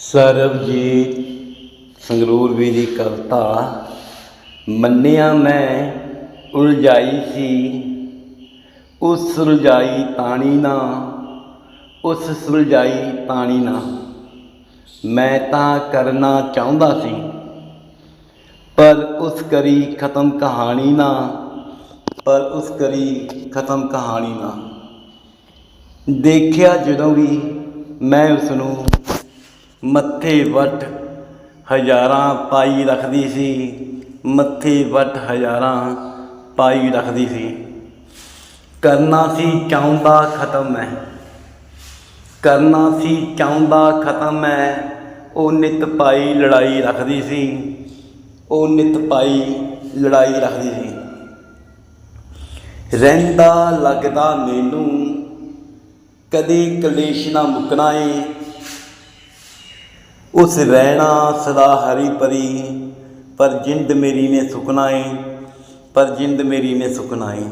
ਸਰਬਜੀਤ ਸੰਗਰੂਰ ਵੀ ਦੀ ਕਵਿਤਾ, ਮੰਨਿਆ ਮੈਂ ਉਲਝਾਈ ਸੀ, ਉਸ ਸੁਲਝਾਈ ਤਾਣੀ ਨਾ, ਉਸ ਸੁਲਝਾਈ ਤਾਣੀ ਨਾ। ਮੈਂ ਤਾਂ ਕਰਨਾ ਚਾਹੁੰਦਾ ਸੀ, ਪਰ ਉਸ ਕਰੀ ਖਤਮ ਕਹਾਣੀ ਨਾ, ਪਰ ਉਸ ਕਰੀ ਖਤਮ ਕਹਾਣੀ ਨਾ। ਦੇਖਿਆ ਜਦੋਂ ਵੀ ਮੈਂ ਉਸ ਨੂੰ ਮੱਥੇ ਵੱਟ ਹਜ਼ਾਰਾਂ ਪਾਈ ਰੱਖਦੀ ਸੀ। ਮੱਥੇ ਵੱਟ ਹਜ਼ਾਰਾਂ ਪਾਈ ਰੱਖਦੀ ਸੀ। ਕਰਨਾ ਸੀ ਚਾਹੁੰਦਾ ਖਤਮ ਹੈ। ਕਰਨਾ ਸੀ ਚਾਹੁੰਦਾ ਖਤਮ ਹੈ। ਉਹ ਨਿਤ ਪਾਈ ਲੜਾਈ ਰੱਖਦੀ ਸੀ। ਉਹ ਨਿਤ ਪਾਈ ਲੜਾਈ ਰੱਖਦੀ ਸੀ। ਰਹਿੰਦਾ ਲੱਗਦਾ ਮੈਨੂੰ। ਕਦੇ ਕਲੇਸ਼ ਨਾ ਮੁਕਣਾ ਏ। ਉਸ ਰਹਿਣਾ ਸਦਾ ਹਰੀ ਪਰੀ ਪਰ ਜਿੰਦ ਮੇਰੀ ਨੇ ਸੁਕਣਾ ਏ ਪਰ ਜਿੰਦ ਮੇਰੀ ਨੇ ਸੁਕਣਾ ਏ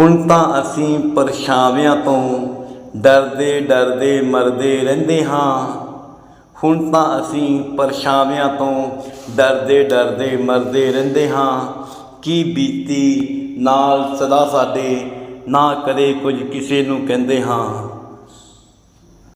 ਹੁਣ ਤਾਂ ਅਸੀਂ ਪਰਛਾਵਿਆਂ ਤੋਂ ਡਰਦੇ ਡਰਦੇ ਮਰਦੇ ਰਹਿੰਦੇ ਹਾਂ। ਹੁਣ ਤਾਂ ਅਸੀਂ ਪਰਛਾਵਿਆਂ ਤੋਂ ਡਰਦੇ ਡਰਦੇ ਮਰਦੇ ਰਹਿੰਦੇ ਹਾਂ। ਕੀ ਬੀਤੀ ਨਾਲ ਸਦਾ ਸਾਡੇ, ਨਾ ਕਦੇ ਕੁਝ ਕਿਸੇ ਨੂੰ ਕਹਿੰਦੇ ਹਾਂ।